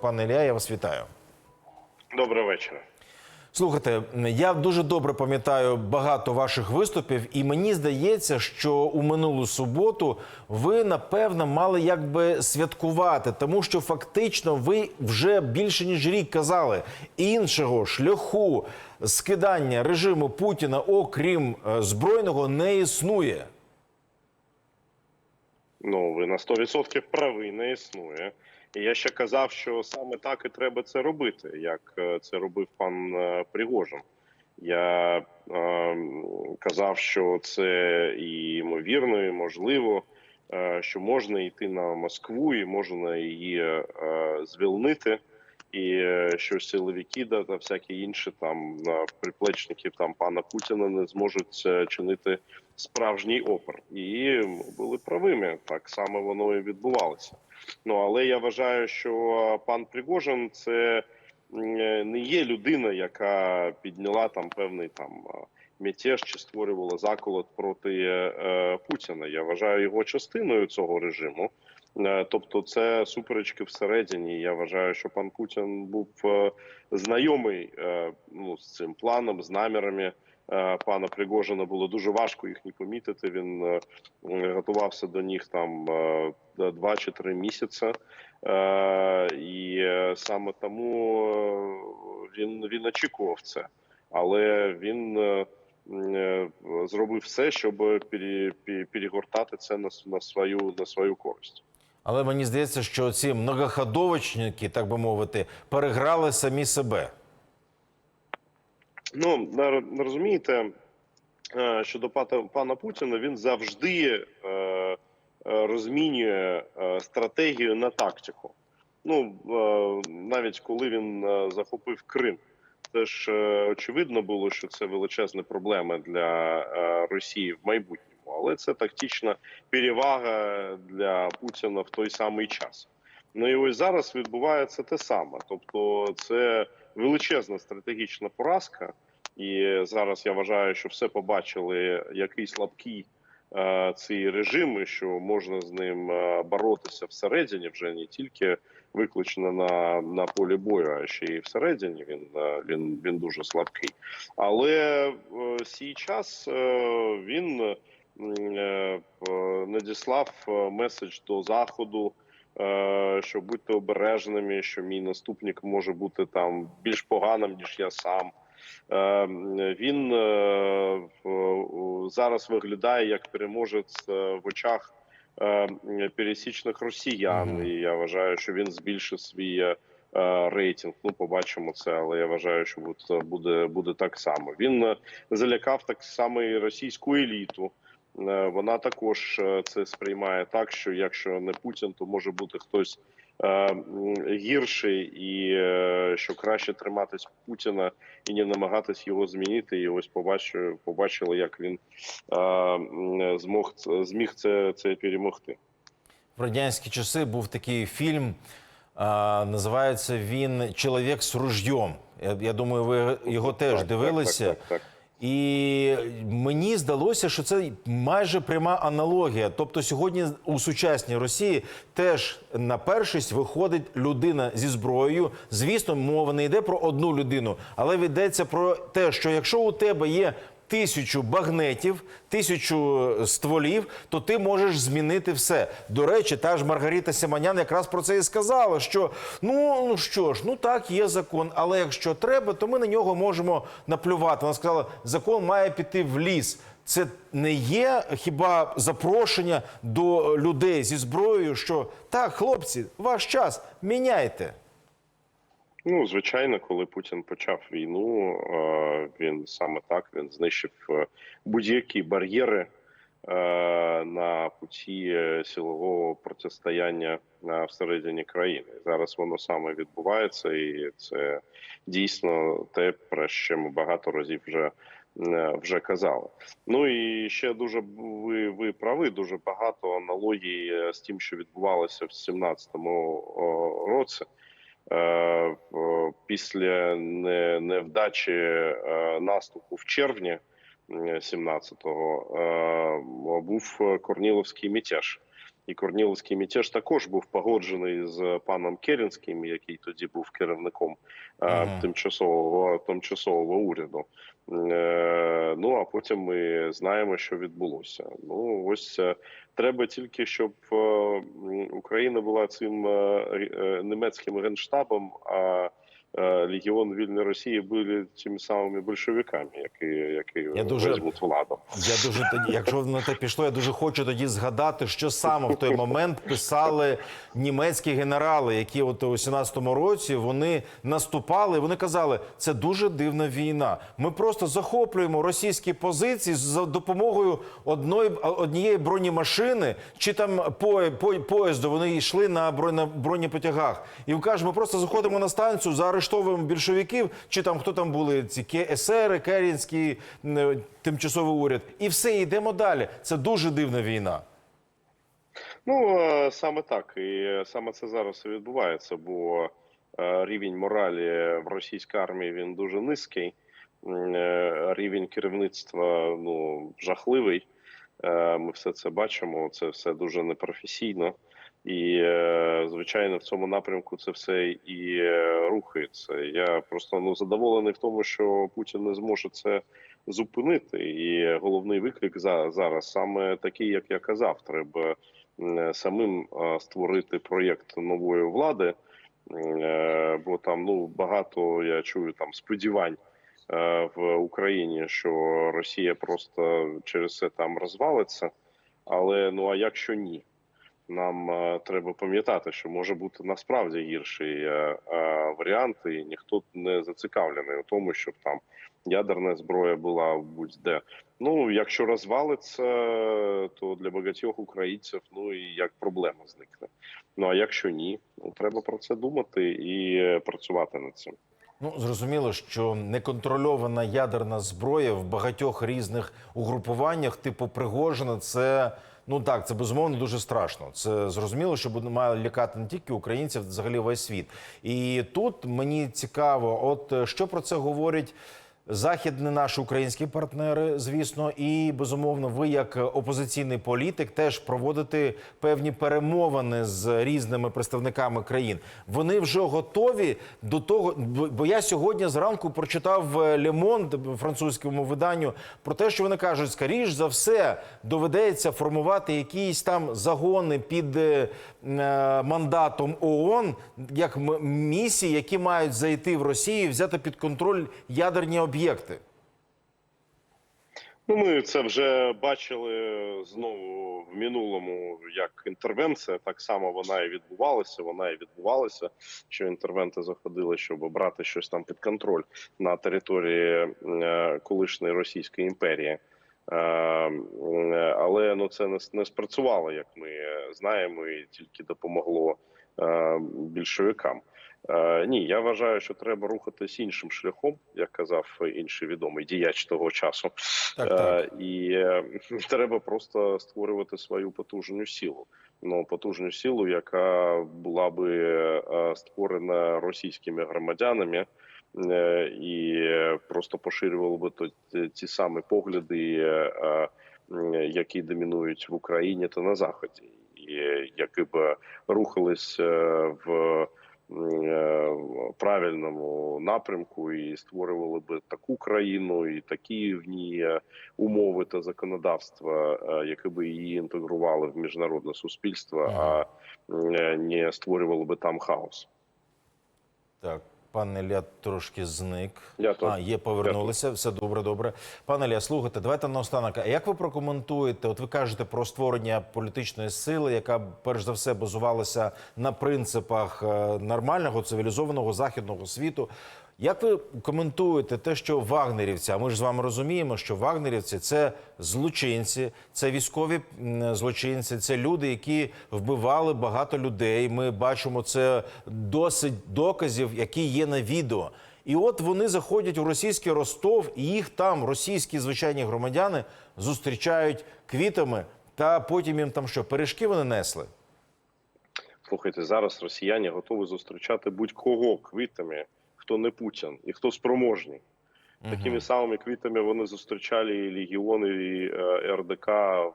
Пане Ілля, я вас вітаю. Доброго вечора. Слухайте, я дуже добре пам'ятаю багато ваших виступів, і мені здається, що у минулу суботу ви напевно мали якби святкувати, тому що фактично ви вже більше ніж рік казали іншого шляху скидання режиму Путіна, окрім е, збройного, не існує. Ну, ви на 100% праві, не існує. І я ще казав, що саме так і треба це робити, як е, це робив пан е, Пригожин. Я е, казав, що це і ймовірно, і можливо, е, що можна йти на Москву і можна її е, звільнити. І е, що силовики да, та всякі інші там е, приплечників там пана Путіна не зможуть е, чинити справжній опір. І були правими. Так само воно і відбувалося. Ну але я вважаю, що пан Пригожин це е, не є людина, яка підняла там певний там е, мятеж чи створювала заколот проти е, Путіна. Я вважаю його частиною цього режиму. Е, Тобто, це суперечки всередині. Я вважаю, що пан Путін був е, знайомий е, ну, з цим планом, з намірами пана Пригожина. Було дуже важко їх не помітити. Він готувався до них там два чи три місяці, і саме тому він, він очікував це, але він. Зробив все, щоб пере- пере- перегортати це на свою на свою користь. Але мені здається, що ці многоходовочники, так би мовити, переграли самі себе. Ну розумієте, е, щодо пана Путіна, він завжди е, е, розмінює стратегію на тактику. Ну навіть коли він захопив Крим, це ж очевидно було, що це величезна проблема для Росії в майбутньому, але це тактична перевага для Путіна в той самий час. Ну і ось зараз відбувається те саме, тобто це величезна стратегічна поразка. І зараз я вважаю, що все побачили, який слабкий е, режим, і що можна з ним е, боротися всередині, вже не тільки виключно на, на полі бою, а ще й всередині. Він е, він, він дуже слабкий. Але е, сій час е, він надіслав е, меседж до заходу. е, Що будьте обережними, що мій наступник може бути там більш поганим ніж я сам. Е, Він е, зараз виглядає як переможець е, в очах е, пересічних росіян. І я вважаю, що він збільшить свій е, рейтинг. Ну, побачимо це, але я вважаю, що буде, буде, так само. Він е, залякав так само і російську еліту. Е, Вона також е, це сприймає так, що якщо не Путін, то може бути хтось е, гірший, і що краще триматись Путіна і не намагатись його змінити. І ось побачили, побачили, як він змог зміг це, це перемогти. В радянські часи був такий фільм. Називається він Чоловік з ружьом. Я, я думаю, ви його теж Так, дивилися. Так, так, так, так. І мені здалося, що це майже пряма аналогія. Тобто, сьогодні у сучасній Росії теж на першість виходить людина зі зброєю. Звісно, мова не йде про одну людину, але йдеться про те, що якщо у тебе є тисячу багнетів, тисячу стволів, то ти можеш змінити все. До речі, та ж Маргарита Симонян якраз про це і сказала: що ну, ну що ж, ну так, є закон, але якщо треба, то ми на нього можемо наплювати. Вона сказала, закон має піти в ліс. Це не є хіба запрошення до людей зі зброєю, що так, хлопці, ваш час міняйте. Ну, звичайно, коли Путін почав війну, е, він саме так він знищив е, будь-які бар'єри е, на путі силового протистояння всередині країни. Зараз воно саме відбувається, і це дійсно те, про що ми багато разів вже. Вже казали. Ну і ще дуже ви, ви праві, дуже багато аналогій з тим, що відбувалося в 17-му році. Е, після невдачі е, наступу в червні 17-го е, був Корніловський мятеж. І Корніловський мятеж також був погоджений з паном Керенським, який тоді був керівником е, тимчасового тимчасового уряду. Е, ну а потім ми знаємо, що відбулося. Ну ось е, треба тільки, щоб Україна була цим німецьким генштабом, а Легіон Вільної Росії були тими самими большевиками, які, які Я дуже- візьмуть владу. Я дуже тоді, якщо на те пішло, я дуже хочу тоді згадати, що саме в той момент писали німецькі генерали, які от у 17-му році вони наступали. Вони казали, це дуже дивна війна. Ми просто захоплюємо російські позиції за допомогою одної однієї бронемашини чи там по, по, поїзду. Вони йшли на бро- на бронепотягах. І ви кажете, ми просто заходимо на станцію, заарештовуємо більшовиків, чи там хто там були ці КСР, Керінський е, тимчасовий уряд, і все йдемо далі. Це дуже дивна війна. Ну е, саме так, і е, саме це зараз і відбувається, бо рівень моралі в російській армії він дуже низький. Рівень керівництва ну жахливий. Ми все це бачимо. Це все дуже непрофесійно. І е, звичайно, в цьому напрямку це все і е, рухається. Я просто ну задоволений в тому, що Путін не зможе це зупинити. І головний виклик за зараз саме такий, як я казав, треба самим створити проєкт нової влади, Е, бо там ну багато я чую там сподівань в Україні, що Росія просто через це там розвалиться. Але ну а якщо ні, нам е, треба пам'ятати, що може бути насправді гірший е, е, варіант, і ніхто не зацікавлений у тому, щоб там ядерна зброя була будь-де. Ну, якщо розвалиться, то для багатьох українців ну і як проблема зникне. Ну а якщо ні, ну треба про це думати і працювати над цим. Ну зрозуміло, що неконтрольована ядерна зброя в багатьох різних угрупуваннях, типу Пригожина, це ну так, це безумовно дуже страшно. Це зрозуміло, що буде має лякати не тільки українців, взагалі весь світ. І тут мені цікаво, от е, що про це говорять. Західні наші українські партнери, звісно, і безумовно, ви як опозиційний політик теж проводите певні перемовини з різними представниками країн. Вони вже готові до того. бо- я сьогодні зранку прочитав е, Le французькому виданню про те, що вони кажуть, скоріш за все доведеться формувати якісь там загони під е, е, мандатом ООН, як місії, які мають зайти в Росію, взяти під контроль ядерні об'єкти. Ну, ми це вже бачили знову в минулому як інтервенція. Так само вона і відбувалася. Вона і відбувалася, що інтервенти заходили, щоб брати щось там під контроль на території е, колишньої Російської імперії. Е, Але ну це не, не спрацювало, як ми знаємо, і тільки допомогло е, більшовикам. Е, ні, я вважаю, що треба рухатись іншим шляхом, як казав інший відомий діяч того часу. Так, так. Е, і е, треба просто створювати свою потужну силу. Ну потужну силу, яка була би створена російськими громадянами. І просто поширювало би то ті- самі погляди, які домінують в Україні та на Заході, і які б рухались в правильному напрямку і створювали би таку країну і такі в ній е, умови та законодавства, е, які би її інтегрували в міжнародне суспільство, а е, не створювали би там хаос. Так, пане Ілля трошки зник. Я тут. а, є, повернулися. Все добре, добре. Пане Ілля, слухайте, давайте наостанок. А як ви прокоментуєте? От ви кажете про створення політичної сили, яка перш за все базувалася на принципах е, нормального цивілізованого західного світу. Як ви коментуєте те, що вагнерівці, а ми ж з вами розуміємо, що вагнерівці це злочинці, це військові злочинці, це люди, які вбивали багато людей. Ми бачимо це досить доказів, які є на відео. І от вони заходять у російський Ростов, і їх там російські звичайні громадяни зустрічають квітами, та потім їм там що пиріжки вони несли. Слухайте, зараз росіяни готові зустрічати будь-кого квітами, хто не Путін і хто спроможний. Такими самими квітами вони зустрічали і легіони і е, РДК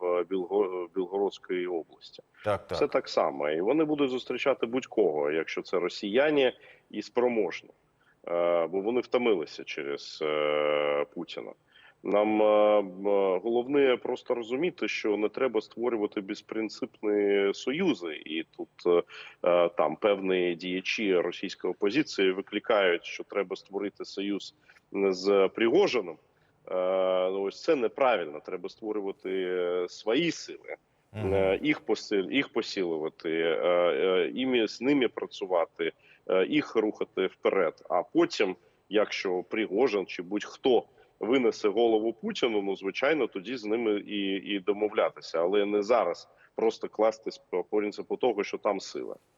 в Білго... Білгородській області. Так, так. Все так само, і вони будуть зустрічати будь-кого, якщо це росіяни і спроможні, Е, бо вони втомилися через е, Путіна. Нам е, головне просто розуміти, що не треба створювати безпринципні союзи, і тут е, е, там певні діячі російської опозиції викликають, що треба створити союз з Пригожином. Ось це неправильно. Треба створювати свої сили. Їх посил, їх посилювати, імі з ними працювати, їх рухати вперед. А потім, якщо Пригожин чи будь-хто винесе голову Путіну, ну звичайно, тоді з ними і, і домовлятися, але не зараз просто кластись по принципу того, що там сила.